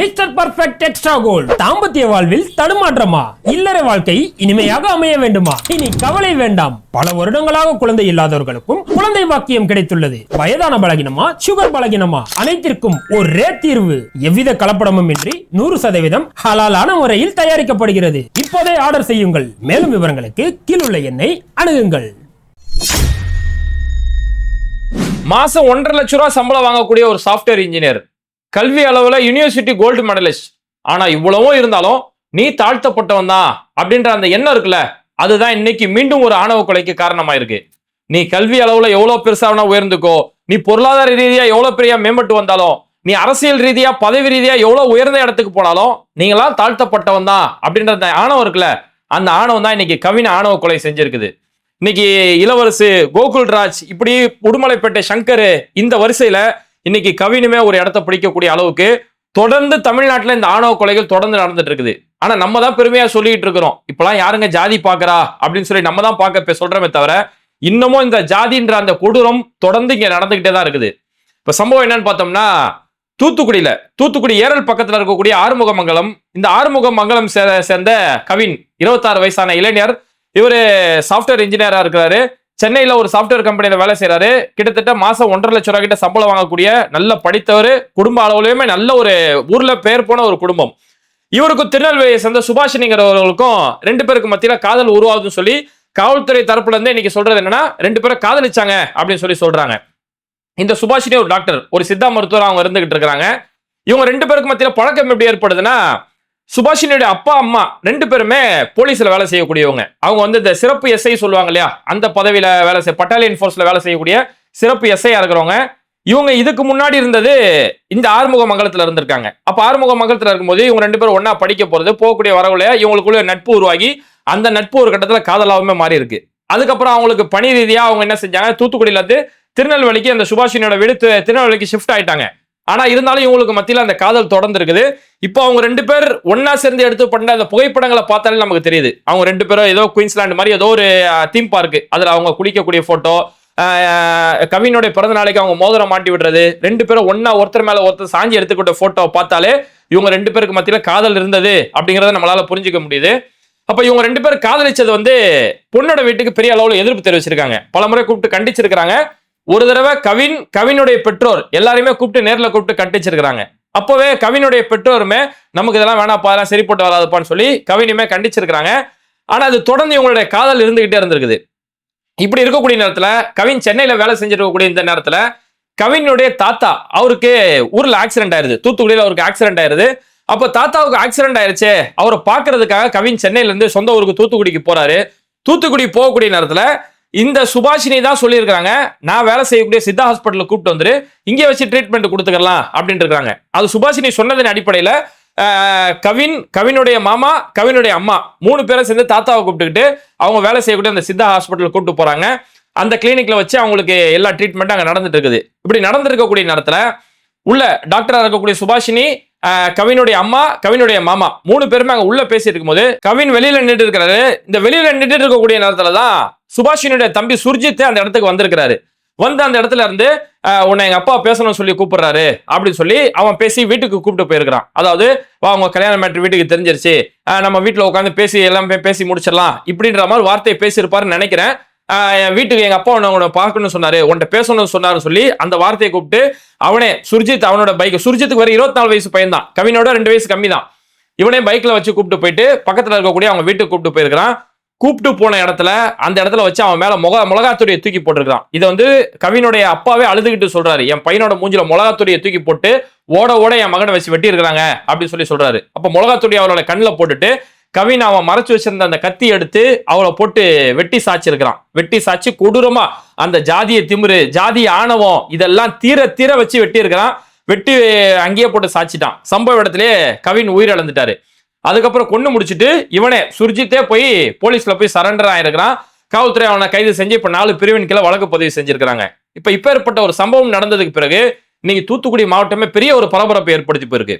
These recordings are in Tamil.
Mister perfect extra gold. தாம்பத்திய வாழ்வில் தடுமாற்றமா? இல்லற வாழ்க்கை இனிமையாக அமைய வேண்டுமா? இனி கவலை வேண்டாம். பல வருடங்களாக குழந்தை இல்லாதவர்களுக்கும் குழந்தை வாக்கியம் கிடைத்துள்ளது. வயதான பலகினமா? சுகர் பலகினமா? அனைத்திற்கும் ஒரே தீர்வு. எவ்வித கலப்படமும் இன்றி நூறு சதவீதம் ஹலாலான முறையில் தயாரிக்கப்படுகிறது. இப்போதே ஆர்டர் செய்யுங்கள். மேலும் விவரங்களுக்கு கீழுள்ள எண்ணை அணுகுங்கள். மாசம் ஒன்றரை லட்ச ரூபா சம்பளம் வாங்கக்கூடிய ஒரு சாஃப்ட்வேர் இன்ஜினியர் கல்வி அளவில் யூனிவர்சிட்டி கோல்டு மெடலிஸ்ட் ஆனால் இவ்வளவும் இருந்தாலும் நீ தாழ்த்தப்பட்டவன் தான் அப்படின்ற அந்த எண்ணம் இருக்குல்ல அதுதான் இன்னைக்கு மீண்டும் ஒரு ஆணவ கொலைக்கு காரணமா இருக்கு நீ கல்வி அளவில் எவ்வளோ பெருசாகனா உயர்ந்துக்கோ நீ பொருளாதார ரீதியாக எவ்வளோ பெரிய மேம்பட்டு வந்தாலும் நீ அரசியல் ரீதியாக பதவி ரீதியாக எவ்வளோ உயர்ந்த இடத்துக்கு போனாலும் நீங்களாம் தாழ்த்தப்பட்டவன் தான் அப்படின்ற அந்த ஆணவம் இருக்குல்ல அந்த ஆணவம் தான் இன்னைக்கு கவின ஆணவ கொலை செஞ்சிருக்குது. இன்னைக்கு இளவரசு கோகுல்ராஜ் இப்படி உடுமலைப்பேட்டை சங்கர் இந்த வரிசையில இன்னைக்கு கவினுமே ஒரு இடத்த பிடிக்கக்கூடிய அளவுக்கு தொடர்ந்து தமிழ்நாட்டில் இந்த ஆணவ கொலைகள் தொடர்ந்து நடந்துட்டு இருக்குது. ஆனா நம்ம தான் பெருமையா சொல்லிட்டு இருக்கிறோம். இப்பெல்லாம் யாருங்க ஜாதி பாக்குறா? அப்படின்னு சொல்லி நம்ம தான் பார்க்க இப்ப சொல்றோமே தவிர இன்னமும் இந்த ஜாதின்ற அந்த கொடூரம் தொடர்ந்து இங்க நடந்துகிட்டே தான் இருக்குது. இப்ப சம்பவம் என்னன்னு பார்த்தோம்னா தூத்துக்குடியில தூத்துக்குடி ஏரல் பக்கத்துல இருக்கக்கூடிய ஆறுமுகமங்கலம் இந்த ஆறுமுகமங்கலம் சே- சேர்ந்த கவின் இருபத்தாறு வயசான இளைஞர். இவரு சாஃப்ட்வேர் இன்ஜினியரா இருக்கிறாரு. சென்னையில் ஒரு சாஃப்ட்வேர் கம்பெனியில வேலை செய்கிறாரு கிட்டத்தட்ட மாதம் ஒன்றரை லட்ச ரூபாய் கிட்ட சம்பளம் வாங்கக்கூடிய நல்ல படித்தவர் குடும்ப அளவுலையுமே நல்ல ஒரு ஊரில் பேர் போன ஒரு குடும்பம். இவருக்கும் திருநெல்வேலியை சேர்ந்த சுபாஷினிங்கிறவர்களுக்கும் ரெண்டு பேருக்கு மத்தியில் காதல் உருவாகுதுன்னு சொல்லி காவல்துறை தரப்புல இருந்து இன்னைக்கு சொல்றது என்னன்னா ரெண்டு பேரும் காதலிச்சாங்க அப்படின்னு சொல்லி சொல்றாங்க. இந்த சுபாஷினி ஒரு டாக்டர் ஒரு சித்தா மருத்துவர் அவங்க இருந்துகிட்டு இருக்கிறாங்க. இவங்க ரெண்டு பேருக்கு மத்தியில் பழக்கம் எப்படி ஏற்படுதுன்னா சுபாஷினுடைய அப்பா அம்மா ரெண்டு பேருமே போலீஸ்ல வேலை செய்யக்கூடியவங்க. அவங்க வந்து இந்த சிறப்பு எஸ்ஐ சொல்லுவாங்க இல்லையா? அந்த பதவியில வேலை செய்ய பட்டாலியன் ஃபோர்ஸில் வேலை செய்யக்கூடிய சிறப்பு எஸ்ஐயா இருக்கிறவங்க. இவங்க இதுக்கு முன்னாடி இருந்தது இந்த ஆறுமுக மங்கலத்துல இருந்திருக்காங்க. அப்ப ஆறுமுக மங்கலத்துல இருக்கும்போது இவங்க ரெண்டு பேரும் ஒன்றா படிக்க போறது போகக்கூடிய வரவுலையா இவங்களுக்குள்ள நட்பு உருவாகி அந்த நட்பு ஒரு கட்டத்துல காதலாவுமே மாறி இருக்கு. அதுக்கப்புறம் அவங்களுக்கு பணி ரீதியா அவங்க என்ன செஞ்சாங்க? தூத்துக்குடியில இருந்து திருநெல்வேலிக்கு அந்த சுபாஷினியோட வீடு திருநெல்வேலிக்கு ஷிஃப்ட் ஆயிட்டாங்க. ஆனால் இருந்தாலும் இவங்களுக்கு மத்தியில் அந்த காதல் தொடர்ந்து இருக்குது இப்போ அவங்க ரெண்டு பேர் ஒன்னா சேர்ந்து எடுத்து பண்ண அந்த புகைப்படங்களை பார்த்தாலே நமக்கு தெரியுது. அவங்க ரெண்டு பேரும் ஏதோ குயின்ஸ்லாண்டு மாதிரி ஏதோ ஒரு தீம் பார்க் அதில் அவங்க குளிக்கக்கூடிய ஃபோட்டோ கவினுடைய பிறந்த நாளைக்கு அவங்க மோதிரம் மாட்டி விடுறது ரெண்டு பேரும் ஒன்னா ஒருத்தர் மேல ஒருத்தர் சாஞ்சி எடுத்துக்கிட்ட போட்டோ பார்த்தாலே இவங்க ரெண்டு பேருக்கு மத்தியில காதல் இருந்தது அப்படிங்கறத நம்மளால புரிஞ்சுக்க முடியுது. அப்ப இவங்க ரெண்டு பேரும் காதலிச்சது வந்து பொண்ணோட வீட்டுக்கு பெரிய அளவுல எதிர்ப்பு தெரிவிச்சிருக்காங்க. பல முறை கூப்பிட்டு கண்டிச்சிருக்காங்க ஒரு தடவை கவின் கவினுடைய பெற்றோர் எல்லாரையுமே கூப்பிட்டு நேரில் கூப்பிட்டு கண்டிச்சிருக்கிறாங்க. அப்போவே கவினுடைய பெற்றோருமே நமக்கு இதெல்லாம் வேணாப்பா அதெல்லாம் சரிப்பட்டு வராதுப்பான்னு சொல்லி கவினுமே கண்டிச்சிருக்கிறாங்க. ஆனால் அது தொடர்ந்து இவங்களுடைய காதல் இருந்துகிட்டே இருந்திருக்குது. இப்படி இருக்கக்கூடிய நேரத்தில் கவின் சென்னையில் வேலை செஞ்சிருக்கக்கூடிய இந்த நேரத்தில் கவினுடைய தாத்தா அவருக்கு ஊரில் ஆக்சிடென்ட் ஆயிருது. தூத்துக்குடியில் அவருக்கு ஆக்சிடென்ட் ஆயிருது. அப்போ தாத்தாவுக்கு ஆக்சிடென்ட் ஆயிருச்சே அவரை பார்க்கறதுக்காக கவின் சென்னையிலேருந்து சொந்த ஊருக்கு தூத்துக்குடிக்கு போறாரு. தூத்துக்குடி போகக்கூடிய நேரத்தில் இந்த சுபாஷினி தான் சொல்லியிருக்காங்க நான் வேலை செய்யக்கூடிய சித்தா ஹாஸ்பிட்டலில் கூப்பிட்டு வந்துரு இங்கே வச்சு ட்ரீட்மெண்ட் கொடுத்துக்கலாம் அப்படின்ட்டு இருக்காங்க. அது சுபாஷினி சொன்னதன் அடிப்படையில் கவின் கவினுடைய மாமா கவினுடைய அம்மா மூணு பேரை சேர்ந்து தாத்தாவை கூப்பிட்டுக்கிட்டு அவங்க வேலை செய்யக்கூடிய அந்த சித்தா ஹாஸ்பிட்டலுக்கு கூப்பிட்டு போறாங்க. அந்த கிளினிக்ல வச்சு அவங்களுக்கு எல்லா ட்ரீட்மெண்ட்டும் அங்கே நடந்துட்டு இருக்குது. இப்படி நடந்திருக்கக்கூடிய நேரத்தில் உள்ள டாக்டராக இருக்கக்கூடிய சுபாஷினி கவினுடைய அம்மா கவினுடைய மாமா மூணு பேருமே அங்கே உள்ள பேசிட்டு இருக்கும்போது கவின் வெளியில நின்றுட்டு இருக்கிறாரு. இந்த வெளியில நின்றுட்டு இருக்கக்கூடிய நேரத்துல தான் சுபாஷினுடைய தம்பி சுர்ஜித் அந்த இடத்துக்கு வந்திருக்கிறாரு. வந்து அந்த இடத்துல இருந்து உன்னை எங்க அப்பா பேசணும்னு சொல்லி கூப்பிடுறாரு அப்படின்னு சொல்லி அவன் பேசி வீட்டுக்கு கூப்பிட்டு போயிருக்கிறான். அதாவது வா உங்க கல்யாண மேட்ரு வீட்டுக்கு தெரிஞ்சிருச்சு. நம்ம வீட்டுல உட்காந்து பேசி எல்லாமே பேசி முடிச்சிடலாம் இப்படின்ற மாதிரி வார்த்தையை பேசியிருப்பாருன்னு நினைக்கிறேன். என் வீட்டுக்கு எங்க அப்பா உன்னை உன்னை பார்க்கணும்னு சொன்னாரு உன்கிட்ட பேசணும்னு சொன்னாருன்னு சொல்லி அந்த வார்த்தையை கூப்பிட்டு அவனே சுர்ஜித் அவனோட பைக் சுர்ஜித்துக்கு வர இருபத்தி நாலு வயசு பையன் தான். கவினோட ரெண்டு வயசு கம்மி தான். இவனே பைக்ல வச்சு கூப்பிட்டு போயிட்டு பக்கத்துல இருக்கக்கூடிய அவங்க வீட்டுக்கு கூப்பிட்டு போயிருக்கிறான். கூப்பிட்டு போன இடத்துல அந்த இடத்துல வச்சு அவன் மேல முக மிளகாத்தூரியை தூக்கி போட்டிருக்கான் இதை வந்து கவினுடைய அப்பாவே அழுதுகிட்டு சொல்றாரு. என் பையனோட மூஞ்சில மிளகாத்தூரியை தூக்கி போட்டு ஓட ஓட என் மகனை வச்சு வெட்டி இருக்கிறாங்க அப்படின்னு சொல்லி சொல்றாரு. அப்ப மிளகாத்தூரி அவரோட கண்ணில் போட்டுட்டு கவின் அவன் மறைச்சு வச்சிருந்த அந்த கத்தி எடுத்து அவளை போட்டு வெட்டி சாச்சிருக்கிறான் வெட்டி சாச்சு கொடூரமா அந்த ஜாதிய திமிரு ஜாதி ஆணவம் இதெல்லாம் தீர தீர வச்சு வெட்டி இருக்கிறான் வெட்டி அங்கேயே போட்டு சாச்சிட்டான் சம்பவ இடத்துலயே கவின் உயிரிழந்துட்டாரு. அதுக்கப்புறம் கொண்டு முடிச்சிட்டு இவனே சுர்ஜித்தே போய் போலீஸ்ல போய் சரண்டர் ஆயிருக்கிறான். காவல்துறை அவனை கைது செஞ்சு இப்ப நாலு பிரிவின் கீழே வழக்கு பதிவு செஞ்சிருக்கிறாங்க. இப்ப இப்ப ஏற்பட்ட ஒரு சம்பவம் நடந்ததுக்கு பிறகு இன்னைக்கு தூத்துக்குடி மாவட்டமே பெரிய ஒரு பரபரப்பை ஏற்படுத்தி போயிருக்கு.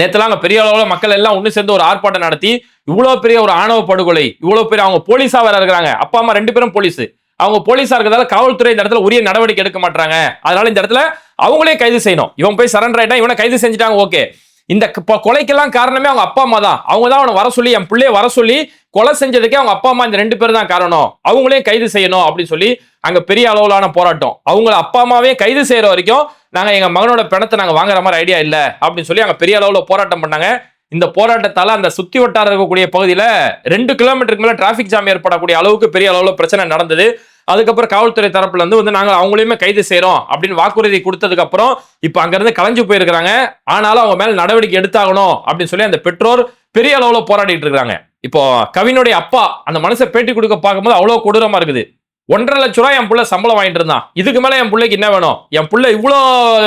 நேற்றுலாம் அங்க பெரிய அளவுல மக்கள் எல்லாம் ஒண்ணு சேர்ந்து ஒரு ஆர்ப்பாட்டம் நடத்தி இவ்வளவு பெரிய ஒரு ஆணவ படுகொலை இவ்வளவு பெரிய அவங்க போலீஸா வேற இருக்கிறாங்க. அப்பா அம்மா ரெண்டு பேரும் போலீஸ். அவங்க போலீஸா இருக்கிறதால காவல்துறை இந்த இடத்துல உரிய நடவடிக்கை எடுக்க மாட்டாங்க அதனால இந்த இடத்துல அவங்களே கைது செய்யணும். இவன் போய் சரண்டர் ஆயிட்டா இவனை கைது செஞ்சுட்டாங்க ஓகே. இந்த ப- கொலைக்கெல்லாம் காரணமே அவங்க அப்பா அம்மா தான். அவங்க தான் அவனை வர சொல்லி என் பிள்ளைய வர சொல்லி கொலை செஞ்சதுக்கே அவங்க அப்பா அம்மா இந்த ரெண்டு பேர் தான் காரணம். அவங்களையும் கைது செய்யணும் அப்படின்னு சொல்லி அங்க பெரிய அளவிலான போராட்டம். அவங்கள அப்பா அம்மாவே கைது செய்யற வரைக்கும் நாங்க எங்க மகனோட பிணத்தை நாங்க வாங்குற மாதிரி ஐடியா இல்ல அப்படின்னு சொல்லி அங்க பெரிய அளவுல போராட்டம் பண்ணாங்க. இந்த போராட்டத்தால அந்த சுத்தி வட்டார இருக்கக்கூடிய பகுதியில ரெண்டு கிலோமீட்டருக்கு மேல டிராபிக் ஜாம் ஏற்படக்கூடிய அளவுக்கு பெரிய அளவுல பிரச்சனை நடந்தது. அதுக்கப்புறம் காவல்துறை தரப்புல இருந்து வந்து நாங்கள் அவங்களையுமே கைது செய்கிறோம் அப்படின்னு வாக்குறுதி கொடுத்ததுக்கு அப்புறம் இப்ப அங்கிருந்து கலைஞ்சு போயிருக்கிறாங்க. ஆனாலும் அவங்க மேல நடவடிக்கை எடுத்தாகணும் அப்படின்னு சொல்லி அந்த பெற்றோர் பெரிய அளவுல போராடிட்டு இருக்காங்க. இப்போ கவினுடைய அப்பா அந்த மனசை பேட்டி கொடுக்க பார்க்கும்போது அவ்வளவு கொடூரமா இருக்குது. ஒன்றரை லட்ச ரூபாய் என் புள்ள சம்பளம் வாங்கிட்டு இருந்தான். இதுக்கு மேல என் பிள்ளைக்கு என்ன வேணும்? என் புள்ள இவ்வளோ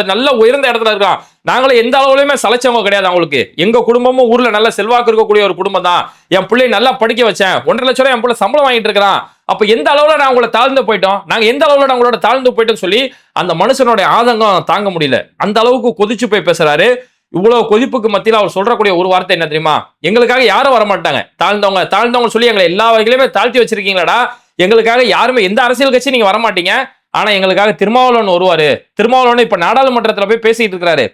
நல்ல உயர்ந்த இடத்துல இருக்கான். நாங்களும் எந்த அளவுலையுமே சலைச்சவங்க கிடையாது அவங்களுக்கு. எங்க குடும்பமும் ஊர்ல நல்ல செல்வாக்கு இருக்கக்கூடிய ஒரு குடும்பம் தான் என் பிள்ளைய நல்லா படிக்க வச்சேன். ஒன்றரை லட்ச ரூபாய் என் புள்ள சம்பளம் வாங்கிட்டு இருக்கிறான். அப்ப எந்த அளவுல நான் உங்களை தாழ்ந்து போயிட்டோம்? நாங்க எந்த அளவுல நான் உங்களோட தாழ்ந்து போயிட்டோம் சொல்லி அந்த மனுஷனுடைய ஆதங்கம் தாங்க முடியல. அந்த அளவுக்கு கொதிச்சு போய் பேசுறாரு. இவ்வளவு கொதிப்புக்கு மத்தியில் அவர் சொல்றக்கூடிய ஒரு வார்த்தை என்ன தெரியுமா? எங்களுக்காக யாரும் வர மாட்டாங்க தாழ்ந்தவங்க தாழ்ந்தவங்க சொல்லி எங்களை எல்லா வகையிலுமே தாழ்த்தி வச்சிருக்கீங்களாடா. எங்களுக்காக யாருமே எந்த அரசியல் கட்சி நீங்க வர மாட்டீங்க ஆனா எங்களுக்காக திருமாவளவன் வருவாரு. திருமாவளவன் இப்ப நாடாளுமன்றத்துல போய் பேசிட்டு இருக்கிறாரு.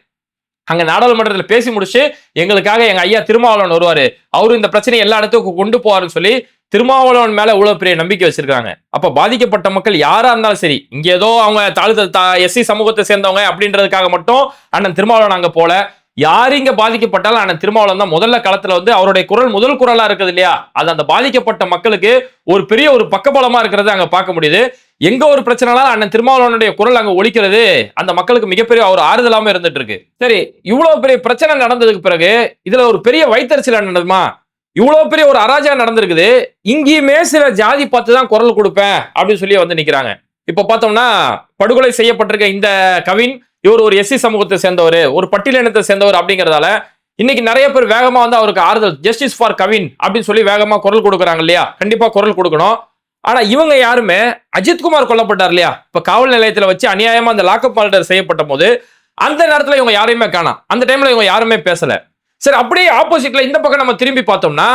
அங்க நாடாளுமன்றத்துல பேசி முடிச்சு எங்களுக்காக எங்க ஐயா திருமாவளவன் வருவாரு. அவரு இந்த பிரச்சனையை எல்லா இடத்துக்கும் கொண்டு போவாருன்னு சொல்லி திருமாவளவன் மேல இவ்வளவு பெரிய நம்பிக்கை வச்சிருக்காங்க. அப்ப பாதிக்கப்பட்ட மக்கள் யாரா இருந்தாலும் சரி இங்க ஏதோ அவங்க தாழ்த்த எஸ்சி சமூகத்தை சேர்ந்தவங்க அப்படின்றதுக்காக மட்டும் அண்ணன் திருமாவளவன் அங்க போல. யார் இங்க பாதிக்கப்பட்டாலும் அண்ணன் திருமாவளவன் தான் முதல்ல களத்துல வந்து அவருடைய குரல் முதல் குரலா இருக்குது இல்லையா? அது அந்த பாதிக்கப்பட்ட மக்களுக்கு ஒரு பெரிய ஒரு பக்கபலமா இருக்கிறத அங்க பார்க்க முடியுது. எங்க ஒரு பிரச்சனைனாலும் அண்ணன் திருமாவளவனுடைய குரல் அங்க ஒழிக்கிறது அந்த மக்களுக்கு மிகப்பெரிய ஒரு ஆறுதலாம இருந்துட்டு இருக்கு. சரி இவ்வளவு பெரிய பிரச்சனை நடந்ததுக்கு பிறகு இதுல ஒரு பெரிய வைத்தறிச்சல் நடந்துமா இவ்வளோ இவ்வளவு பெரிய ஒரு அராஜகம் நடந்திருக்குது. இங்கேயுமே சில ஜாதி பார்த்து தான் குரல் கொடுப்பேன் அப்படின்னு சொல்லி வந்து நிக்கிறாங்க. இப்ப பார்த்தோம்னா படுகொலை செய்யப்பட்டிருக்க இந்த கவின் இவர் ஒரு எஸ்சி சமூகத்தை சேர்ந்தவர் ஒரு பட்டியலினத்தை சேர்ந்தவர் அப்படிங்கிறதால இன்னைக்கு நிறைய பேர் வேகமா வந்து அவருக்கு ஆறுதல் ஜஸ்டிஸ் ஃபார் கவின் அப்படின்னு சொல்லி வேகமா குரல் கொடுக்குறாங்க இல்லையா? கண்டிப்பா குரல் கொடுக்கணும். ஆனா இவங்க யாருமே அஜித்குமார் கொல்லப்பட்டார் இல்லையா? இப்ப காவல் நிலையத்துல வச்சு அநியாயமா அந்த லாக்அப் ஆர்டர் செய்யப்பட்ட போது அந்த நேரத்துல இவங்க யாரையுமே காணாம் அந்த டைம்ல இவங்க யாருமே பேசல. சரி அப்படியே ஆப்போசிட்ல இந்த பக்கம் நம்ம திரும்பி பார்த்தோம்னா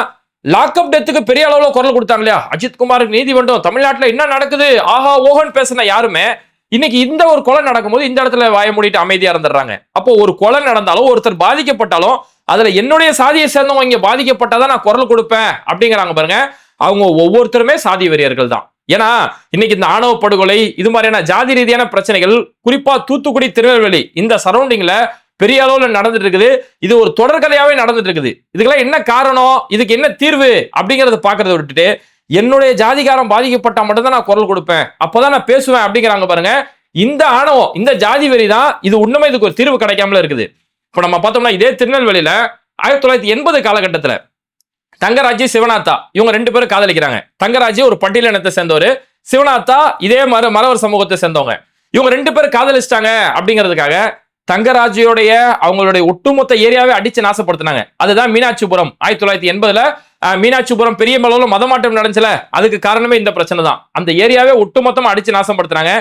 லாக்அப் டெத்துக்கு பெரிய அளவுல குரல் கொடுத்தாங்க இல்லையா? அஜித் குமாருக்கு நீதிமன்றம் தமிழ்நாட்டுல என்ன நடக்குது? ஆஹா ஓஹன் பேசின யாருமே இன்னைக்கு இந்த ஒரு கொலை நடக்கும்போது இந்த இடத்துல வாய மூடிட்டு அமைதியா இருந்துடுறாங்க. அப்போ ஒரு கொலை நடந்தாலும் ஒருத்தர் பாதிக்கப்பட்டாலும் அதுல என்னுடைய சாதியை சேர்ந்தவங்க இங்க பாதிக்கப்பட்டாதான் நான் குரல் கொடுப்பேன் அப்படிங்கிறாங்க பாருங்க. அவங்க ஒவ்வொருத்தருமே சாதி வெறியர்கள் தான். ஏன்னா இன்னைக்கு இந்த ஆணவ படுகொலை இது மாதிரியான ஜாதி ரீதியான பிரச்சனைகள் குறிப்பா தூத்துக்குடி திருநெல்வேலி இந்த சரௌண்டிங்ல பெரிய அளவில் நடந்துட்டு இருக்குது இது ஒரு தொடர்கதையாவே நடந்துட்டு இருக்குது இதுக்கெல்லாம் என்ன காரணம்? இதுக்கு என்ன தீர்வு? அப்படிங்கறத பாக்குறத விட்டுட்டு என்னுடைய ஜாதிகாரம் பாதிக்கப்பட்டா மட்டும்தான் நான் குரல் கொடுப்பேன். அப்பதான் நான் பேசுவேன் அப்படிங்கிறாங்க பாருங்க. இந்த ஆணவம் இந்த ஜாதி வெறி தான் இது உண்மை இதுக்கு ஒரு தீர்வு கிடைக்காமல இருக்குது. இப்போ நம்ம பார்த்தோம்னா இதே திருநெல்வேலியில ஆயிரத்தி தொள்ளாயிரத்தி எண்பது காலகட்டத்தில் தங்கராஜ் சிவநாத்தா இவங்க ரெண்டு பேரும் காதலிக்கிறாங்க. தங்கராஜ் ஒரு பட்டியலினத்தை சேர்ந்தவர் சிவநாத்தா இதே மர மறவர் சமூகத்தை சேர்ந்தவங்க. இவங்க ரெண்டு பேரும் காதலிச்சிட்டாங்க அப்படிங்கிறதுக்காக தங்கராஜியோடைய அவங்களுடைய ஒட்டுமொத்த ஏரியாவே அடிச்சு நாசப்படுத்தினாங்க. அதுதான் மீனாட்சிபுரம். ஆயிரத்தி தொள்ளாயிரத்தி எண்பதுல மீனாட்சிபுரம் பெரிய அளவுல மதமாட்டம் நடந்துச்சுல அதுக்கு காரணமே இந்த பிரச்சனை தான். அந்த ஏரியாவே ஒட்டுமொத்தமா அடிச்சு நாசப்படுத்தினாங்க.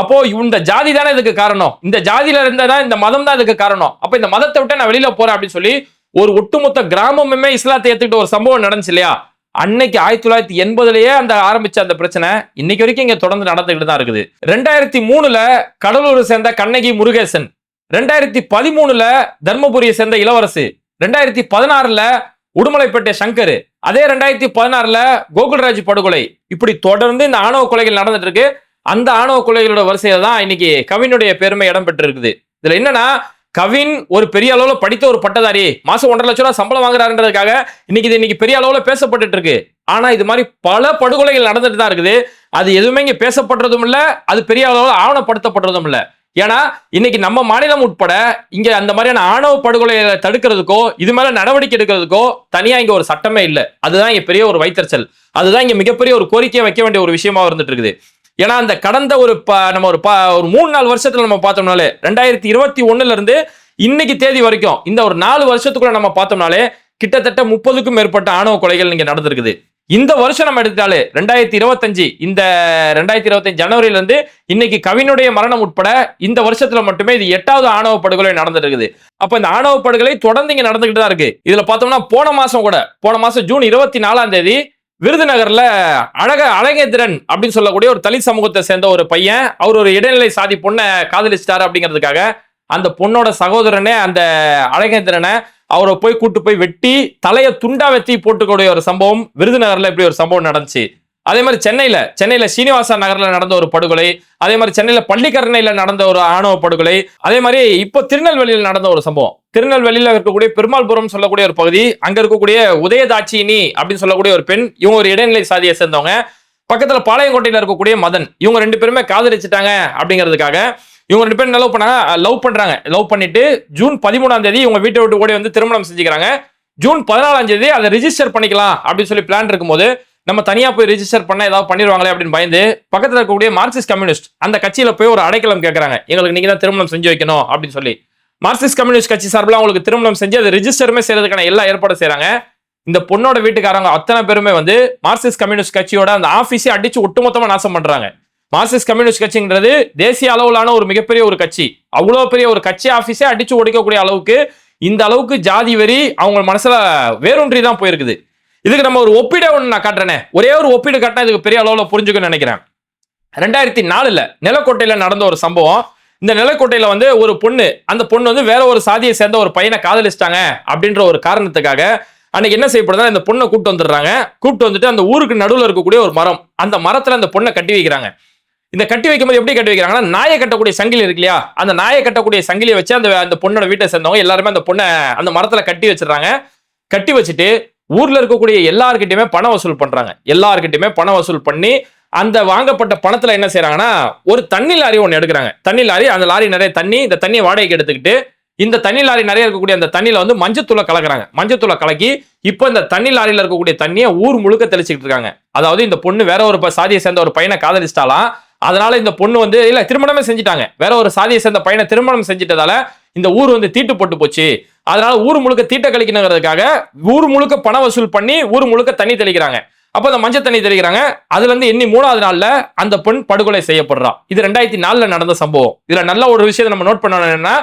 அப்போ இந்த ஜாதி தானே இதுக்கு காரணம். இந்த ஜாதியில இருந்ததான் இந்த மதம் தான் இதுக்கு காரணம். அப்ப இந்த மதத்தை விட்டு நான் வெளியில போறேன் அப்படின்னு சொல்லி ஒரு ஒட்டுமொத்த கிராமமுமே இஸ்லாத்தை ஏத்துக்கிட்ட ஒரு சம்பவம் நடந்துச்சு இல்லையா? அன்னைக்கு ஆயிரத்தி தொள்ளாயிரத்தி எண்பதுலயே அந்த ஆரம்பிச்ச அந்த பிரச்சனை இன்னைக்கு வரைக்கும் இங்க தொடர்ந்து நடந்துகிட்டு தான் இருக்குது. ரெண்டாயிரத்தி மூணுல கடலூரை சேர்ந்த கண்ணகி முருகேசன் ரெண்டாயிரத்தி பதிமூணுல தர்மபுரியை சேர்ந்த இளவரசு ரெண்டாயிரத்தி பதினாறுல உடுமலைப்பேட்டை சங்கர் அதே ரெண்டாயிரத்தி பதினாறுல கோகுல்ராஜ் படுகொலை. இப்படி தொடர்ந்து இந்த ஆணவ கொலைகள் நடந்துட்டு இருக்கு அந்த ஆணவ கொலைகளோட வரிசையில தான் இன்னைக்கு கவினுடைய பெருமை இடம் பெற்றிருக்குது. இதுல என்னன்னா கவின் ஒரு பெரிய அளவுல படித்த ஒரு பட்டதாரி மாசம் ஒன்றரை லட்ச ரூபாய் சம்பளம் வாங்குறாருன்றதுக்காக இன்னைக்கு இது இன்னைக்கு பெரிய அளவுல பேசப்பட்டுட்டு இருக்கு ஆனா இது மாதிரி பல படுகொலைகள் நடந்துட்டு தான் இருக்குது. அது எதுவுமே இங்க பேசப்படுறதும் இல்ல அது பெரிய அளவுல ஆவணப்படுத்தப்படுறதும் இல்லை. ஏன்னா இன்னைக்கு நம்ம மாநிலம் உட்பட இங்க அந்த மாதிரியான ஆணவ படுகொலைகளை தடுக்கிறதுக்கோ இது மேல நடவடிக்கை எடுக்கிறதுக்கோ தனியா இங்க ஒரு சட்டமே இல்லை. அதுதான் இங்க பெரிய ஒரு வைத்தறிச்சல். அதுதான் இங்க மிகப்பெரிய ஒரு கோரிக்கையை வைக்க வேண்டிய ஒரு விஷயமா இருந்துட்டு இருக்குது ஏன்னா அந்த கடந்த ஒரு ப- நம்ம ஒரு ஒரு மூணு நாலு வருஷத்துல நம்ம பார்த்தோம்னாலே ரெண்டாயிரத்தி இருபத்தி ஒண்ணுல இருந்து இன்னைக்கு தேதி வரைக்கும் இந்த ஒரு நாலு வருஷத்துக்குள்ள நம்ம பார்த்தோம்னாலே கிட்டத்தட்ட முப்பதுக்கும் மேற்பட்ட ஆணவ கொலைகள் இங்க நடந்திருக்குது. இந்த வருஷம் நம்ம எடுத்தாலே ரெண்டாயிரத்தி இருபத்தஞ்சு இந்த ரெண்டாயிரத்தி இருபத்தஞ்சு ஜனவரியில இருந்து இன்னைக்கு கவினுடைய மரணம் உட்பட இந்த வருஷத்துல மட்டுமே இது எட்டாவது ஆணவ படுகொலை நடந்துட்டு இருக்குது. அப்ப இந்த ஆணவ படுகொலை தொடர்ந்து இங்க நடந்துகிட்டு தான் இருக்கு. இதுல பார்த்தோம்னா போன மாசம் கூட போன மாசம் ஜூன் இருபத்தி நாலாம் தேதி விருதுநகர்ல அழக அழகேந்திரன் அப்படின்னு சொல்லக்கூடிய ஒரு தலித் சமூகத்தை சேர்ந்த ஒரு பையன் அவர் ஒரு இடைநிலை சாதி பொண்ணை காதலிச்சிட்டாரு அப்படிங்கிறதுக்காக அந்த பொண்ணோட சகோதரனே அந்த அழகேந்திரனை அவரை போய் கூட்டு போய் வெட்டி தலையை துண்டா வெட்டி போட்டுக்கூடிய ஒரு சம்பவம் விருதுநகர்ல இப்படி ஒரு சம்பவம் நடந்துச்சு. அதே மாதிரி சென்னையில சென்னையில சீனிவாசா நகர்ல நடந்த ஒரு படுகொலை அதே மாதிரி சென்னையில பள்ளிக்கரணையில நடந்த ஒரு ஆணவ படுகொலை அதே மாதிரி இப்போ திருநெல்வேலியில் நடந்த ஒரு சம்பவம். திருநெல்வேலியில இருக்கக்கூடிய பெருமாள்புரம் சொல்லக்கூடிய ஒரு பகுதி அங்க இருக்கக்கூடிய உதயதாட்சினி அப்படின்னு சொல்லக்கூடிய ஒரு பெண் இவங்க ஒரு இடைநிலை சாதியை சேர்ந்தவங்க. பக்கத்துல பாளையங்கோட்டையில இருக்கக்கூடிய மதன் இவங்க ரெண்டு பேருமே காதலிச்சுட்டாங்க அப்படிங்கிறதுக்காக இவங்க ரெண்டு பேரும் லவ் பண்ணாங்க? லவ் பண்றாங்க. லவ் பண்ணிட்டு ஜூன் பதிமூணாம் தேதி இவங்க வீட்டை விட்டு ஓடி வந்து திருமணம் செஞ்சுக்கிறாங்க. ஜூன் பதினாலாம் தேதி அதை ரிஜிஸ்டர் பண்ணிக்கலாம் அப்படின்னு சொல்லி பிளான் இருக்கும்போது நம்ம தனியா போய் ரிஜிஸ்டர் பண்ண ஏதாவது பண்ணிடுவாங்களே அப்படின்னு பயந்து பக்கத்தில் இருக்கக்கூடிய மார்க்சிஸ்ட் கம்யூனிஸ்ட் அந்த கட்சியில போய் ஒரு அடைக்கலம் கேட்கறாங்க எங்களுக்கு நீங்க தான் திருமணம் செஞ்சு வைக்கணும் அப்படின்னு சொல்லி. மார்க்சிஸ்ட் கம்யூனிஸ்ட் கட்சி சார்பில் அவங்களுக்கு திருமணம் செஞ்சு அதை ரிஜிஸ்டருமே செய்யறதுக்கான எல்லா ஏற்பாடும் செய்கிறாங்க இந்த பொண்ணோட வீட்டுக்காரங்க அத்தனை பேருமே வந்து மார்க்சிஸ்ட் கம்யூனிஸ்ட் கட்சியோட அந்த ஆபீஸை அடிச்சு ஒட்டுமொத்தமா நாசம் பண்றாங்க. மார்க்சிஸ்ட் கம்யூனிஸ்ட் கட்சிங்கிறது தேசிய அளவிலான ஒரு மிகப்பெரிய ஒரு கட்சி. அவ்வளோ பெரிய ஒரு கட்சி ஆஃபீஸே அடிச்சு ஒடிக்கக்கூடிய அளவுக்கு இந்த அளவுக்கு ஜாதி வெறி அவங்க மனசுல வேரூன்றி தான் போயிருக்குது. இதுக்கு நம்ம ஒரு ஒப்பீடை ஒன்று நான் காட்டுறேனே. ஒரே ஒரு ஒப்பீடு காட்டினா இதுக்கு பெரிய அளவில் புரிஞ்சுக்கணும்னு நினைக்கிறேன். ரெண்டாயிரத்தி நாலுல நிலக்கோட்டையில் நடந்த ஒரு சம்பவம். இந்த நிலக்கோட்டையில வந்து ஒரு பொண்ணு அந்த பொண்ணு வந்து வேற ஒரு சாதியை சேர்ந்த ஒரு பையனை காதலிச்சிட்டாங்க அப்படின்ற ஒரு காரணத்துக்காக அன்னைக்கு என்ன செய்யப்படுதுன்னா இந்த பொண்ணை கூப்பிட்டு வந்துடுறாங்க. கூப்பிட்டு வந்துட்டு அந்த ஊருக்கு நடுவில் இருக்கக்கூடிய ஒரு மரம் அந்த மரத்துல அந்த பொண்ணை கட்டி வைக்கிறாங்க. இந்த கட்டி வைக்கும்போது எப்படி கட்டி வைக்கிறாங்கன்னா நாயை கட்டக்கூடிய சங்கிலி இருக்கு இல்லையா? அந்த நாயை கட்டக்கூடிய சங்கிலியை வச்சு அந்த அந்த பொண்ணோட வீட்டை சேர்ந்தவங்க எல்லாருமே அந்த பொண்ணை அந்த மரத்துல கட்டி வச்சிடுறாங்க. கட்டி வச்சுட்டு ஊர்ல இருக்கக்கூடிய எல்லாருக்கிட்டையுமே பணம் வசூல் பண்றாங்க. எல்லாருக்கிட்டையுமே பணம் வசூல் பண்ணி அந்த வாங்கப்பட்ட பணத்துல என்ன செய்யறாங்கன்னா ஒரு தண்ணி லாரி ஒன்று எடுக்கிறாங்க. தண்ணி லாரி அந்த லாரி நிறைய தண்ணி இந்த தண்ணியை வாடகைக்கு எடுத்துக்கிட்டு இந்த தண்ணி லாரி நிறைய இருக்கக்கூடிய அந்த தண்ணியில வந்து மஞ்சத்தூளை கலக்குறாங்க. மஞ்சத்தூளை கலக்கி இப்போ இந்த தண்ணி லாரியில இருக்கக்கூடிய தண்ணியை ஊர் முழுக்க தெளிச்சுக்கிட்டு இருக்காங்க. அதாவது இந்த பொண்ணு வேற ஒரு சாதியை சேர்ந்த ஒரு பையனை காதலிச்சிட்டாலாம் அதனால இந்த பொண்ணு வந்து இல்ல திருமணமே செஞ்சுட்டாங்க. வேற ஒரு சாதியை சேர்ந்த பையனை திருமணம் செஞ்சிட்டதால இந்த ஊர் வந்து தீட்டு போட்டு போச்சு. அதனால ஊர் முழுக்க தீட்ட கழிக்கணுங்கிறதுக்காக ஊர் முழுக்க பணம் வசூல் பண்ணி ஊர் முழுக்க தண்ணி தெளிக்கிறாங்க. அப்போ அந்த மஞ்சள் தண்ணி தெளிக்கிறாங்க. அதுல இருந்து எண்ணி மூணாவது நாள்ல அந்த பெண் படுகொலை செய்யப்படுறா. இது ரெண்டாயிரத்தி நாலுல நடந்த சம்பவம். இதுல நல்ல ஒரு விஷயத்தை நம்ம நோட் பண்ணணும் என்னன்னா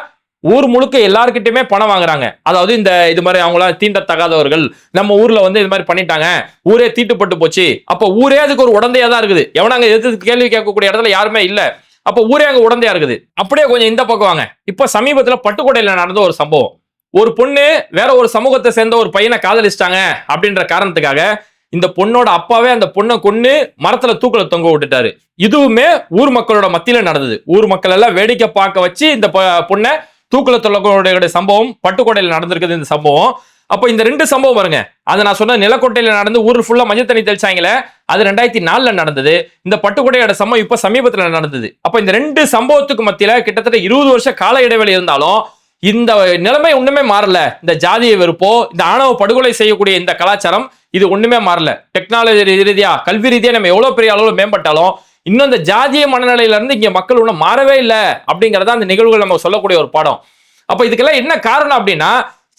ஊர் முழுக்க எல்லாருக்கிட்டையுமே பணம் வாங்குறாங்க. அதாவது இந்த இது மாதிரி அவங்கள தீண்டத்தகாதவர்கள் நம்ம ஊர்ல வந்து இது மாதிரி பண்ணிட்டாங்க. ஊரே தீட்டுப்பட்டு போச்சு. அப்ப ஊரே அதுக்கு ஒரு உடந்தையா தான் இருக்குது. எவனாங்க எதிர்த்து கேள்வி கேட்கக்கூடிய இடத்துல யாருமே இல்ல. அப்ப ஊரே அங்க உடந்தையா இருக்குது. அப்படியே கொஞ்சம் இந்த பக்கம் வாங்க. இப்ப சமீபத்துல பட்டுக்கோட்டையில் நடந்த ஒரு சம்பவம். ஒரு பொண்ணு வேற ஒரு சமூகத்தை சேர்ந்த ஒரு பையனை காதலிச்சிட்டாங்க அப்படின்ற காரணத்துக்காக இந்த பொண்ணோட அப்பாவே அந்த பொண்ணை கொண்டு மரத்துல தூக்கல தொங்க விட்டுட்டாரு. இதுவுமே ஊர் மக்களோட மத்தியில நடந்தது. ஊர் மக்கள் எல்லாம் வேடிக்கை பார்க்க வச்சு இந்த பொண்ணை தூக்கல தொல்லக்கூடிய சம்பவம் பட்டுக்கோட்டையில் நடந்திருக்குது இந்த சம்பவம். அப்போ இந்த ரெண்டு சம்பவம் வருங்க அதை நான் சொன்ன நிலக்கோட்டையில் நடந்து ஊர் ஃபுல்லாக மஞ்சள் தண்ணி தெளிச்சாங்களே அது ரெண்டாயிரத்தி நாலில் நடந்தது. இந்த பட்டுக்கோட்டையோட சம்பவம் இப்போ சமீபத்தில் நடந்தது. அப்போ இந்த ரெண்டு சம்பவத்துக்கு மத்தியில் கிட்டத்தட்ட இருபது வருஷம் கால இடைவெளி இருந்தாலும் இந்த நிலைமை ஒன்றுமே மாறல. இந்த ஜாதிய வெறுப்போ இந்த ஆணவ படுகொலை செய்யக்கூடிய இந்த கலாச்சாரம் இது ஒன்றுமே மாறல. டெக்னாலஜி ரீதியாக கல்வி ரீதியாக நம்ம எவ்வளோ பெரிய அளவில் மேம்பட்டாலும் இன்னும் இந்த ஜாதிய மனநிலையிலேருந்து இங்கே மக்கள் ஒன்றும் மாறவே இல்லை அப்படிங்கறத அந்த நிகழ்வுகள் நம்ம சொல்லக்கூடிய ஒரு பாடம். அப்போ இதுக்கெல்லாம் என்ன காரணம் அப்படின்னா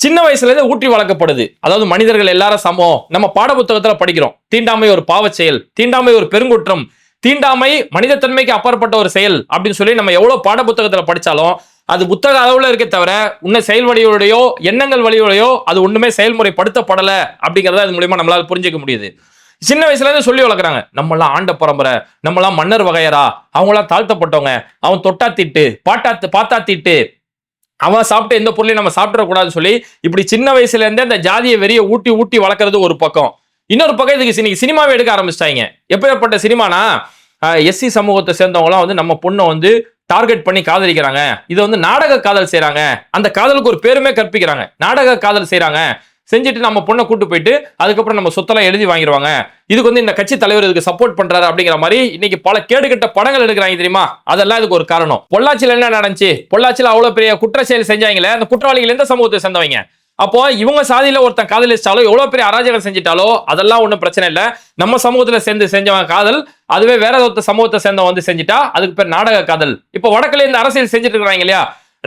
சின்ன வயசுலேருந்து ஊற்றி வளர்க்கப்படுது. அதாவது மனிதர்கள் எல்லாரும் சமம். நம்ம பாட புத்தகத்தில் படிக்கிறோம். தீண்டாமை ஒரு பாவச் செயல் தீண்டாமை ஒரு பெருங்குற்றம் தீண்டாமை மனிதத்தன்மைக்கு அப்பாற்பட்ட ஒரு செயல் அப்படின்னு சொல்லி நம்ம எவ்வளோ பாட புத்தகத்தில் படித்தாலும் அது புத்தக அளவில் இருக்கே தவிர உன்ன செயல் வழியோடையோ எண்ணங்கள் வழியோடையோ அது ஒன்றுமே செயல்முறைப்படுத்தப்படலை அப்படிங்கிறத அது மூலியமாக நம்மளால் புரிஞ்சிக்க முடியுது. சின்ன வயசுல இருந்து சொல்லி வளர்க்குறாங்க. நம்மளாம் ஆண்ட பரம்பரை நம்மளாம் மன்னர் வகையரா அவங்களாம் தாழ்த்தப்பட்டவங்க அவன் தொட்டா திட்டு பாட்டா பார்த்தா திட்டு. அவன் சாப்பிட்ட எந்த பொருளையும் நம்ம சாப்பிடக்கூடாதுன்னு சொல்லி இப்படி சின்ன வயசுல இருந்தே அந்த ஜாதியை வெறிய ஊட்டி ஊட்டி வளர்க்குறது ஒரு பக்கம். இன்னொரு பக்கம் இதுக்கு இன்னைக்கு சினிமாவே எடுக்க ஆரம்பிச்சிட்டாங்க. எப்பேற்பட்ட சினிமானா எஸ்சி சமூகத்தை சேர்ந்தவங்களாம் வந்து நம்ம பொண்ணை வந்து டார்கெட் பண்ணி காதலிக்கிறாங்க. இதை வந்து நாடக காதல் செய்கிறாங்க அந்த காதலுக்கு ஒரு பேருமே கற்பிக்கிறாங்க. நாடக காதல் செய்கிறாங்க செஞ்சுட்டு நம்ம பொண்ணை கூட்டு போயிட்டு அதுக்கப்புறம் நம்ம சொத்தெல்லாம் எழுதி வாங்கிடுவாங்க இதுக்கு வந்து இந்த கட்சி தலைவர் இதுக்கு சப்போர்ட் பண்றாரு அப்படிங்கிற மாதிரி இன்னைக்கு பல கேடுகட்ட படங்கள் எடுக்கிறாங்க தெரியுமா? அதெல்லாம் இதுக்கு ஒரு காரணம். பொள்ளாச்சியில் என்ன நடந்துச்சு? பொள்ளாச்சியில் அவ்வளவு பெரிய குற்ற செயல் செஞ்சாங்களே அந்த குற்றவாளிகள் எந்த சமூகத்தை சேர்ந்தவங்க? அப்போ இவங்க சாதியில ஒருத்தன் காதலிச்சாலோ எவ்வளவு பெரிய அராஜகம் செஞ்சிட்டாலோ அதெல்லாம் ஒண்ணும் பிரச்சனை இல்ல. நம்ம சமூகத்துல சேர்ந்து செஞ்சவன் காதல் அதுவே வேற ஒருத்த சமூகத்தை சேர்ந்தவன் வந்து செஞ்சுட்டா அதுக்கு பேர் நாடக காதல். இப்போ வடக்குல இந்த அரசியல் செஞ்சுட்டு இருக்கிறாங்க இல்லையா?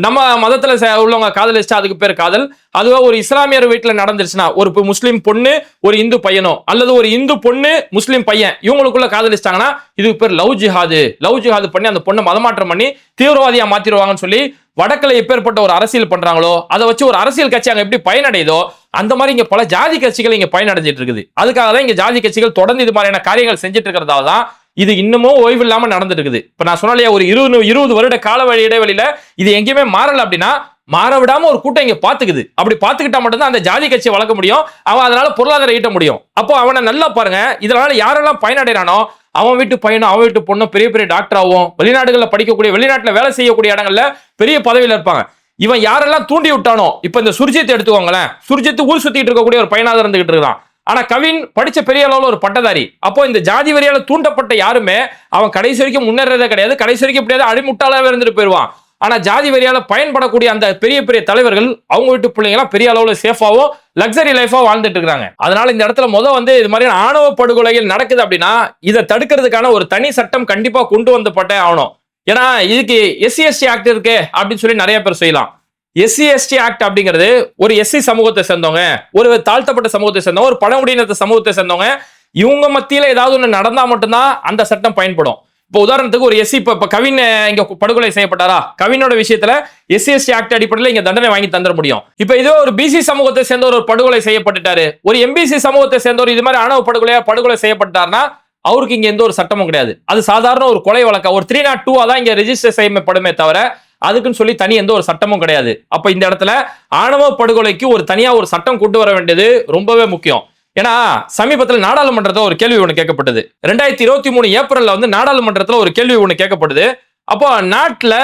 நம்ம மதத்துல உள்ளவங்க காதலிச்சா அதுக்கு பேர் காதல். அதுவா ஒரு இஸ்லாமியர் வீட்டுல நடந்துருச்சுன்னா ஒரு முஸ்லீம் பொண்ணு ஒரு இந்து பையனோ அல்லது ஒரு இந்து பொண்ணு முஸ்லீம் பையன் இவங்களுக்குள்ள காதலிச்சிட்டாங்கன்னா இதுக்கு பேர் லவ் ஜிஹாது. லவ் ஜிஹாது பண்ணி அந்த பொண்ணை மதமாற்றம் பண்ணி தீவிரவாதியா மாத்திடுவாங்கன்னு சொல்லி வடக்கில் எப்பேற்பட்ட ஒரு அரசியல் பண்றாங்களோ அதை வச்சு ஒரு அரசியல் கட்சி அங்கே எப்படி பயனடையுதோ அந்த மாதிரி இங்க பல ஜாதி கட்சிகள் இங்க பயனடைஞ்சிட்டு இருக்குது. அதுக்காக தான் இங்க ஜாதி கட்சிகள் தொடர்ந்து இது மாதிரியான காரியங்கள் செஞ்சுட்டு இருக்கிறதால தான் இது இன்னமும் ஓய்வு இல்லாம நடந்துட்டு இருக்குது இப்ப நான் சொன்னாலே ஒரு இருபது இருபது வருட கால வழி இடைவெளியில இது எங்கேயுமே மாறல அப்படின்னா மாற விடாம ஒரு கூட்டம் இங்க பாத்துக்குது. அப்படி பாத்துக்கிட்டா மட்டும்தான் அந்த ஜாதி கட்சியை வளர்க்க முடியும். அவன் அதனால பொருளாதாரம் ஈட்ட முடியும். அப்போ அவனை நல்லா பாருங்க இதனால யாரெல்லாம் பயனடைறானோ அவன் வீட்டு பையனும் அவன் வீட்டு பொண்ணும் பெரிய பெரிய டாக்டர் ஆகும் வெளிநாடுகளில் படிக்கக்கூடிய வெளிநாட்டில் வேலை செய்யக்கூடிய இடங்கள்ல பெரிய பதவியில் இருப்பாங்க. இவன் யாரெல்லாம் தூண்டி விட்டானோ இப்ப இந்த சுர்ஜித் எடுத்துக்கோங்களேன். சுர்ஜித் ஊர் சுத்திட்டு இருக்கக்கூடிய ஒரு பையனாக இருந்துகிட்டு இருக்கான் ஆனா கவின் படிச்ச பெரிய அளவில் ஒரு பட்டதாரி. அப்போ இந்த ஜாதி வரியால தூண்டப்பட்ட யாருமே அவன் கடைசி வரைக்கும் முன்னேறதே கிடையாது கடைசி வரைக்கும் எப்படியாவது அடிமுட்டாளாவே இருந்துட்டு போயிடுவான். ஆனா ஜாதி வரியால பயன்படக்கூடிய அந்த பெரிய பெரிய தலைவர்கள் அவங்க வீட்டு பிள்ளைங்கலாம் பெரிய அளவுல சேஃபாவோ லக்ஸரி லைஃபா வாழ்ந்துட்டு இருக்காங்க அதனால இந்த இடத்துல முதல் வந்து இது மாதிரி ஆணவ படுகொலைகள் நடக்குது அப்படின்னா இதை தடுக்கிறதுக்கான ஒரு தனி சட்டம் கண்டிப்பா கொண்டு வந்துப்பட்டே ஆகணும். ஏன்னா இதுக்கு எஸ்சி எஸ்டி ஆக்ட் இருக்கு அப்படின்னு சொல்லி நிறைய பேர் செய்யலாம். எஸ்சி எஸ்டி ஆக்ட் அப்படிங்கிறது ஒரு எஸ்சி சமூகத்தை சேர்ந்தவங்க ஒரு தாழ்த்தப்பட்ட சமூகத்தை சேர்ந்தவங்க ஒரு பழங்குடியினத்தை சமூகத்தை சேர்ந்தவங்க இவங்க மத்தியில ஏதாவது ஒன்று நடந்தா மட்டும்தான் அந்த சட்டம் பயன்படும். இப்போ உதாரணத்துக்கு ஒரு எஸ்சி இப்போ இப்போ கவின் இங்க படுகொலை செய்யப்பட்டாரா? கவினோட விஷயத்துல எஸ்சி எஸ்டி ஆக்ட் அடிப்படையில் இங்க தண்டனை வாங்கி தந்துட முடியும். இப்போ இதே ஒரு பிசி சமூகத்தை சேர்ந்த ஒரு படுகொலை செய்யப்பட்டுட்டாரு. ஒரு எம்பிசி சமூகத்தை சேர்ந்தவர் இது மாதிரி ஆணவ படுகொலையா படுகொலை செய்யப்பட்டாருன்னா அவருக்கு இங்க எந்த ஒரு சட்டமும் கிடையாது. அது சாதாரண ஒரு கொலை வழக்கம் ஒரு த்ரீ நாட் டூவா தான் இங்க ரெஜிஸ்டர் செய்யப்படுமே தவிர அதுக்குன்னு சொல்லி தனி எந்த ஒரு சட்டமும் கிடையாது. அப்ப இந்த இடத்துல ஆணவ படுகொலைக்கு ஒரு தனியா ஒரு சட்டம் கொண்டு வர வேண்டியது ரொம்பவே முக்கியம். ஏன்னா சமீபத்தில் நாடாளுமன்றத்தில் ஒரு கேள்வி ஒன்று கேட்கப்பட்டது. ரெண்டாயிரத்தி இருபத்தி மூணு ஏப்ரல்ல வந்து நாடாளுமன்றத்தில் ஒரு கேள்வி ஒன்று கேட்கப்படுது. அப்போ நாட்டில்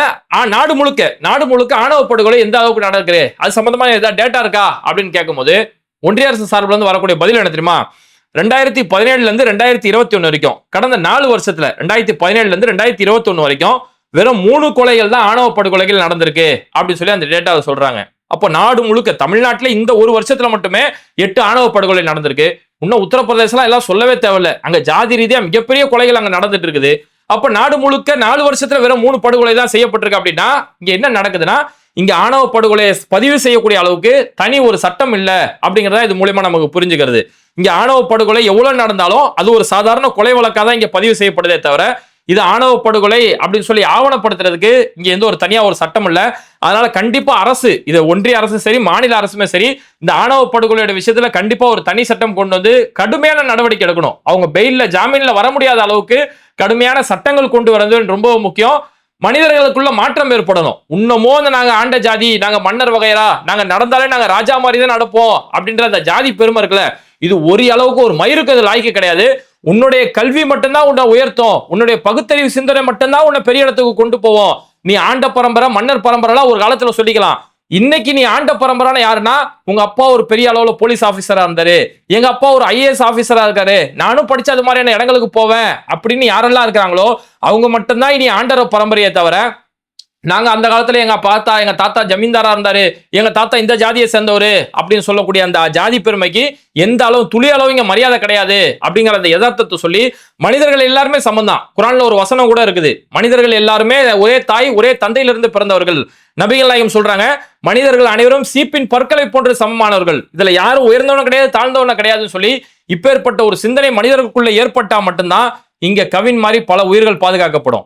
நாடு முழுக்க நாடு முழுக்க ஆணவ படுகொலை எந்த அளவுக்கு நடக்குது? அது சம்பந்தமா ஏதாவது டேட்டா இருக்கா? அப்படின்னு கேட்கும்போது ஒன்றிய அரசு சார்பில் இருந்து வரக்கூடிய பதில் என்ன தெரியுமா? ரெண்டாயிரத்தி பதினேழுல இருந்து ரெண்டாயிரத்தி இருபத்தி ஒன்று வரைக்கும் கடந்த நாலு வருஷத்துல ரெண்டாயிரத்தி பதினேழுல இருந்து ரெண்டாயிரத்தி இருபத்தி ஒன்று வரைக்கும் வெறும் மூணு கொலைகள் தான் ஆணவ படுகொலைகள் நடந்திருக்கு அப்படின்னு சொல்லி அந்த டேட்டாவை சொல்றாங்க. அப்போ நாடு முழுக்க தமிழ்நாட்டில் இந்த ஒரு வருஷத்துல மட்டுமே எட்டு ஆணவ படுகொலை நடந்திருக்கு. இன்னும் உத்தரப்பிரதேசலாம் எல்லாம் சொல்லவே தேவையில்ல. அங்க ஜாதி ரீதியா மிகப்பெரிய கொலைகள் அங்க நடந்துட்டு இருக்குது. அப்ப நாடு முழுக்க நாலு வருஷத்துல வெறும் மூணு படுகொலை தான் செய்யப்பட்டிருக்கு அப்படின்னா இங்க என்ன நடக்குதுன்னா இங்க ஆணவ படுகொலையை பதிவு செய்யக்கூடிய அளவுக்கு தனி ஒரு சட்டம் இல்லை அப்படிங்கறத இது மூலியமா நமக்கு புரிஞ்சுக்கிறது. இங்க ஆணவ படுகொலை எவ்வளவு நடந்தாலும் அது ஒரு சாதாரண கொலை வழக்காக தான் இங்க பதிவு செய்யப்படுதே தவிர இது ஆணவ படுகொலை அப்படின்னு சொல்லி ஆவணப்படுத்துறதுக்கு இங்க எந்த ஒரு தனியா ஒரு சட்டம் இல்ல. அதனால கண்டிப்பா அரசு இது ஒன்றிய அரசும் சரி மாநில அரசுமே சரி இந்த ஆணவ படுகொலையோட விஷயத்துல கண்டிப்பா ஒரு தனி சட்டம் கொண்டு வந்து கடுமையான நடவடிக்கை எடுக்கணும். அவங்க பெயில்ல ஜாமீன்ல வர முடியாத அளவுக்கு கடுமையான சட்டங்கள் கொண்டு வரது ரொம்ப முக்கியம். மனிதர்களுக்குள்ள மாற்றம் ஏற்படணும். இன்னமோ அந்த நாங்க ஆண்ட ஜாதி நாங்க மன்னர் வகையரா நாங்க நடந்தாலே நாங்க ராஜா மாதிரி தான் நடப்போம் அப்படின்ற அந்த ஜாதி பெருமை இருக்குல்ல இது ஒரு அளவுக்கு ஒரு மயிருக்கு அது லாய்க்கு கிடையாது. உன்னுடைய கல்வி மட்டும்தான் உன்னை உயர்த்தும். உன்னுடைய பகுத்தறிவு சிந்தனை மட்டும்தான் உன்னை பெரிய இடத்துக்கு கொண்டு போவோம். நீ ஆண்ட பரம்பரை மன்னர் பரம்பரைலாம் ஒரு காலத்துல சொல்லிக்கலாம். இன்னைக்கு நீ ஆண்ட பரம்பரான யாருன்னா உங்க அப்பா ஒரு பெரிய அளவுல போலீஸ் ஆபீசரா இருந்தாரு. எங்க அப்பா ஒரு ஐஏஎஸ் ஆபீசரா இருக்காரு. நானும் படிச்ச அது மாதிரியான இடங்களுக்கு போவேன் அப்படின்னு யாரெல்லாம் இருக்கிறாங்களோ அவங்க மட்டும்தான் இனி ஆண்டர பரம்பரையை தவிர நாங்க அந்த காலத்துல எங்க பார்த்தா எங்க தாத்தா ஜமீன்தாரா இருந்தாரு. எங்க தாத்தா இந்த ஜாதியை சேர்ந்தவரு அப்படின்னு சொல்லக்கூடிய அந்த ஜாதி பெருமைக்கு எந்த அளவு துளி அளவு இங்க மரியாதை கிடையாது அப்படிங்கிற அந்த யதார்த்தத்தை சொல்லி மனிதர்கள் எல்லாருமே சமந்தான் குரான்ல ஒரு வசனம் கூட இருக்குது. மனிதர்கள் எல்லாருமே ஒரே தாய் ஒரே தந்தையிலிருந்து பிறந்தவர்கள். நபிகள் நாயகம் சொல்றாங்க மனிதர்கள் அனைவரும் சீப்பின் பற்களை போன்று சமமானவர்கள். இதுல யாரும் உயர்ந்தவனும் கிடையாது தாழ்ந்தவனும் கிடையாதுன்னு சொல்லி இப்பேற்பட்ட ஒரு சிந்தனை மனிதர்களுக்குள்ள ஏற்பட்டா மட்டும்தான் இங்க கவின் மாதிரி பல உயிர்கள் பாதுகாக்கப்படும்.